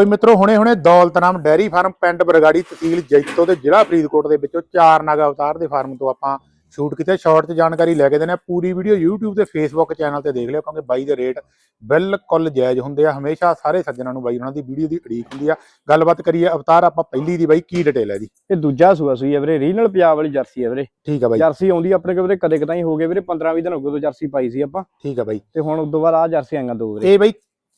ਕੋਈ ਮਿੱਤਰੋ ਹੁਣੇ ਹੁਣੇ ਦੌਲਤਨਾਮ ਡੈਰੀ ਫਾਰਮ ਪਿੰਡ ਬਰਗਾੜੀ ਤਹਿਸੀਲ ਜੈਤੋ ਤੇ ਜ਼ਿਲ੍ਹਾ ਫਰੀਦਕੋਟ ਦੇ ਵਿੱਚੋਂ ਚਾਰ ਨਗ ਅਵਤਾਰ ਦੇ ਫਾਰਮ ਤੋਂ ਆਪਾਂ ਸ਼ੂਟ ਕੀਤੇ। ਸ਼ਾਰਟ 'ਚ ਜਾਣਕਾਰੀ ਲੈ ਕੇ ਦੇਣੇ ਪੂਰੀ ਵੀਡੀਓ YouTube ਤੇ Facebook ਚੈਨਲ ਤੇ ਦੇਖ ਲਿਓ ਕਿਉਂਕਿ ਬਾਈ ਦੇ ਰੇਟ ਬਿਲਕੁਲ ਜਾਇਜ਼ ਹੁੰਦੇ ਆ। ਹਮੇਸ਼ਾ ਸਾਰੇ ਸੱਜਣਾਂ ਨੂੰ ਬਾਈ ਉਹਨਾਂ ਦੀ ਵੀਡੀਓ ਦੀ ਉਡੀਕ ਹੁੰਦੀ ਆ। ਗੱਲਬਾਤ ਕਰੀਏ ਅਵਤਾਰ ਆਪਾਂ ਪਹਿਲੀ ਦੀ ਬਾਈ ਕੀ ਡਿਟੇਲ ਹੈ ਜੀ? ਇਹ ਦੂਜਾ ਸੂਆ ਸੂਈ ਹੈ ਵੀਰੇ ਰੀਜਨਲ ਪੰਜਾਬ ਵਾਲੀ ਜਰਸੀ ਹੈ ਵੀਰੇ। ਠੀਕ ਆ ਬਾਈ। ਜਰਸੀ ਆਉਂਦੀ ਆਪਣੇ ਕੋਲ ਵੀਰੇ ਕਦੇ ਕਦਾਈ ਹੋ ਗਏ ਵੀਰੇ 15 20 ਦਿਨ ਹੋ ਗਏ ਉਦੋਂ ਜਰਸੀ ਪਾਈ ਸੀ ਆਪਾਂ। ਠੀਕ ਆ ਬਾਈ। ਤੇ ਹੁਣ ਉਦੋਂ ਬਾਅਦ ਆ ਜਰਸੀ ਆਈਆਂ ਦੋ ਵੀਰੇ। ਇਹ ਬਾਈ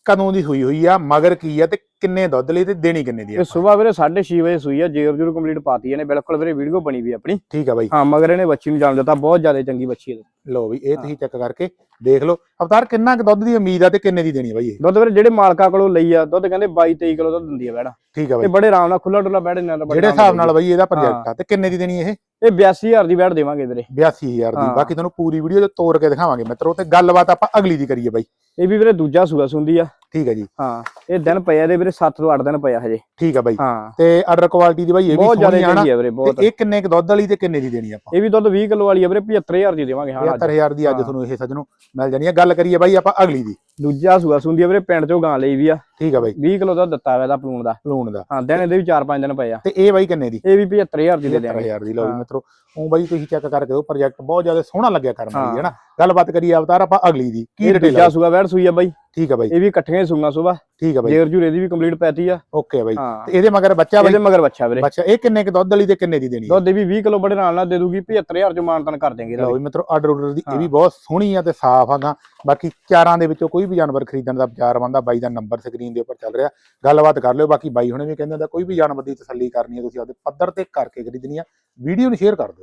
ਕਦੋਂ ਦੀ ਹੋਈ ਹੋਈ ਆ ਮਗਰ ਕੀ ਆ ਤੇ ਕਿੰਨੇ ਦੁੱਧ ਲਈ ਤੇ ਦੇਣੀ ਕਿੰਨੇ ਦੀ ਆ ਇਹ ਸਵੇਰ ਵੀਰੇ 6:30 ਵਜੇ ਸੂਈ ਹੈ ਜੇਰ ਜੂਰ ਕੰਪਲੀਟ ਪਾਤੀ ਇਹਨੇ ਬਿਲਕੁਲ ਵੀਰੇ ਵੀਡੀਓ ਬਣੀ ਵੀ ਆਪਣੀ। ਠੀਕ ਆ ਬਾਈ। ਹਾਂ ਮਗਰ ਇਹਨੇ ਬੱਚੀ ਨੂੰ ਜਾਣ ਦਿੱਤਾ ਬਹੁਤ ਜ਼ਿਆਦਾ ਚੰਗੀ ਬੱਚੀ ਹੈ ਲਓ ਵੀ ਇਹ ਤੁਸੀਂ ਚੈੱਕ ਕਰਕੇ ਦੇਖ ਲਓ। ਅਵਤਾਰ ਕਿੰਨਾ ਕੁ ਦੁੱਧ ਦੀ ਉਮੀਦ ਆ ਤੇ ਕਿੰਨੇ ਦੀ ਦੇਣੀ ਆ ਬਾਈ ਇਹ? ਦੁੱਧ ਵੀਰੇ ਜਿਹੜੇ ਮਾਲਕਾਂ ਕੋਲੋਂ ਲਈ ਆ ਦੁੱਧ ਕਹਿੰਦੇ 22 23 ਕਿਲੋ ਦੁੱਧ ਦਿੰਦੀ ਆ ਬੈੜਾ ਠੀਕ ਆ ਤੇ ਬਾਈ ਬੜੇ ਆਰਾਮ ਨਾਲ ਖੁੱਲਾ ਡੁੱਲਾ ਬੈੜ ਬੜੇ ਜਿਹੜੇ ਹਿਸਾਬ ਨਾਲ। ਬਾਈ ਇਹਦਾ। ਪ੍ਰੋਜੈਕਟ ਆ ਤੇ ਕਿੰਨੇ ਦੀ ਦੇਣੀ ਇਹ? ਇਹ 82000 ਦੀ ਬੈੜ ਦੇਵਾਂਗੇ ਵੀਰੇ। 82000 ਦੀ। ਬਾਕੀ ਤੁਹਾਨੂੰ ਪੂਰੀ ਵੀਡੀਓ ਤੇ ਤੋੜ ਕੇ ਦਿਖਾਵਾਂਗੇ ਮਿੱਤਰੋ ਤੇ ਗੱਲਬਾਤ ਆਪਾਂ ਅਗਲੀ ਦੀ ਕਰੀਏ ਬਾਈ। ਇਹ ਵੀ ਵੀਰੇ ਦੂਜਾ ਸੂਆ ਸੁੰਦੀ ਆ। ਠੀਕ ਹੈ ਜੀ। ਹਾਂ ਇਹ ਦਿਨ ਪਿਆ ਇਹਦੇ ਵੀਰੇ 7 ਤੋਂ 8 ਦਿਨ ਪਿਆ ਹਜੇ। ਠੀਕ ਆ ਬਾਈ। ਹਾਂ। ਤੇ ਆਰਡਰ ਕੁਆਲਿਟੀ ਦੀ ਬਾਈ ਇਹ ਵੀ ਸੋਹਣੀ ਆ ਆ ਬਹੁਤ ਤੇ ਇਹ ਕਿੰਨੇ ਕੁ ਦੁੱਧ ਵਾਲੀ ਤੇ ਕਿੰਨੇ ਦੀ ਦੇਣੀ ਆਪਾਂ? ਇਹ ਵੀ ਦੁੱਧ 20 ਕਿਲੋ ਵਾਲੀ ਆ ਵੀਰੇ 75000 ਦੀ ਦੇਵਾਂਗੇ ਹਾਂ ਅੱਜ। 75000 ਦੀ ਅੱਜ। ਤੁਹਾਨੂੰ ਇਹ ਸੱਜਣੋ। ਮਿਲ ਜਾਣੀ ਆ। ਗੱਲ ਕਰੀਏ ਬਾਈ ਆਪਾਂ ਅਗਲੀ ਦੀ। ਦੂਜਾ ਸੂਆ ਸੁੰਦੀ ਆ ਵੀਰੇ ਪਿੰਡ ਚੋਂ ਗਾਂ ਲਈ ਵੀ ਆ। ਠੀਕ ਆ ਬਾਈ। 20 ਕਿਲੋ ਦਾ ਦਿੱਤਾ ਹੋਇਆ ਦਾ ਪਲੂਣ ਦਾ। ਲੂਣ ਦਾ। ਹਾਂ ਦਿਨ ਇਹਦੇ ਵੀ 4-5 ਦਿਨ ਪਏ ਆ। ਤੇ ਇਹ ਬਾਈ ਕਿੰਨੇ ਦੀ? ਇਹ ਵੀ 75000 ਦੀ ਦੇ ਦਿਆਂਗੇ। 75000 ਦੀ। ਲਓ ਜੀ। ਮਿੱਤਰੋ ਉਹ ਬਾਈ ਤੁਸੀਂ ਚੈੱਕ ਕਰਕੇ ਉਹ ਪ੍ਰੋਜੈਕਟ ਬਹੁਤ ਜ਼ਿਆਦਾ ਸੋਹਣਾ ਲੱਗਿਆ ਕਰਨ ਵਾਲੀ ਹੈ। ਨਾ? ਗੱਲਬਾਤ ਕਰੀਏ ਅਵਤਾਰ ਆਪਾਂ ਅਗਲੀ ਦੀ। ਕੀ ਡਿਟੇਲ ਦੂਜਾ ਸੂਆ ਵੈੜ ਸੂਈ ਆ ਬਾਈ। ਠੀਕ ਆ ਬਾਈ। ਇਹ ਵੀ ਇਕੱਠੀਆਂ ਸੂਈਆਂ ਸੁਬਾ। ਠੀਕ ਆ ਬਾਈ। ਜੇਰ ਜੂਰ ਇਹਦੀ ਵੀ ਕੰਪਲੀਟ ਪੈਤੀ ਆ। ਓਕੇ ਆ ਬਾਈ। ਤੇ ਇਹਦੇ ਮਗਰ ਬੱਚਾ ਬਾਈ? ਇਹਦੇ ਮਗਰ ਬੱਚਾ ਵੀਰੇ। ਬੱਚਾ ਇਹ ਕਿੰਨੇ ਕੁ ਦੁੱਧ ਵਾਲੀ ਤੇ ਕਿੰਨੇ ਦੀ ਦੇਣੀ ਦੁੱਧ ਵੀ 20 ਕਿਲੋ ਬੜੇ ਨਾਲ ਨਾਲ ਦੇ ਦੂਗੀ 75000 ਚ ਮਾਨਤਨ ਕਰ ਦੇਂਗੇ ਲਓ ਵੀ। ਵੀ ਮਿੱਤਰੋ ਆਰਡਰ ਆਰਡਰ ਦੀ ਇਹ ਵੀ। ਬਹੁਤ ਸੋਹਣੀ ਆ ਤੇ ਸਾਫ਼ ਆਗਾ ਬਾਕੀ ਚਾਰਾਂ ਦੇ ਵਿੱਚੋਂ ਕੋਈ ਵੀ ਜਾਨਵਰ ਖਰੀਦਣ ਦਾ ਵਿਚਾਰ ਬੰਦਾ ਬਾਈ ਦਾ ਨੰਬਰ ਸਕਰੀਨ ਦੇ ਉੱਪਰ ਚੱਲ ਰਿਹਾ। ਗੱਲਬਾਤ ਕਰ ਲਿਓ ਬਾਕੀ ਬਾਈ ਹੁਣੇ ਵੀ ਕਹਿੰਦੇ ਹੁੰਦਾ ਕੋਈ ਵੀ ਜਾਨਵਰ ਦੀ ਤਸੱਲੀ ਕਰਨੀ ਹੈ ਤੁਸੀਂ ਆਪਦੇ ਪੱਧਰ ਤੇ ਕਰਕੇ ਖਰੀਦਣੀ ਆ। ਵੀਡੀਓ ਨੂੰ ਸ਼ੇਅਰ ਕਰ ਦਿਓ।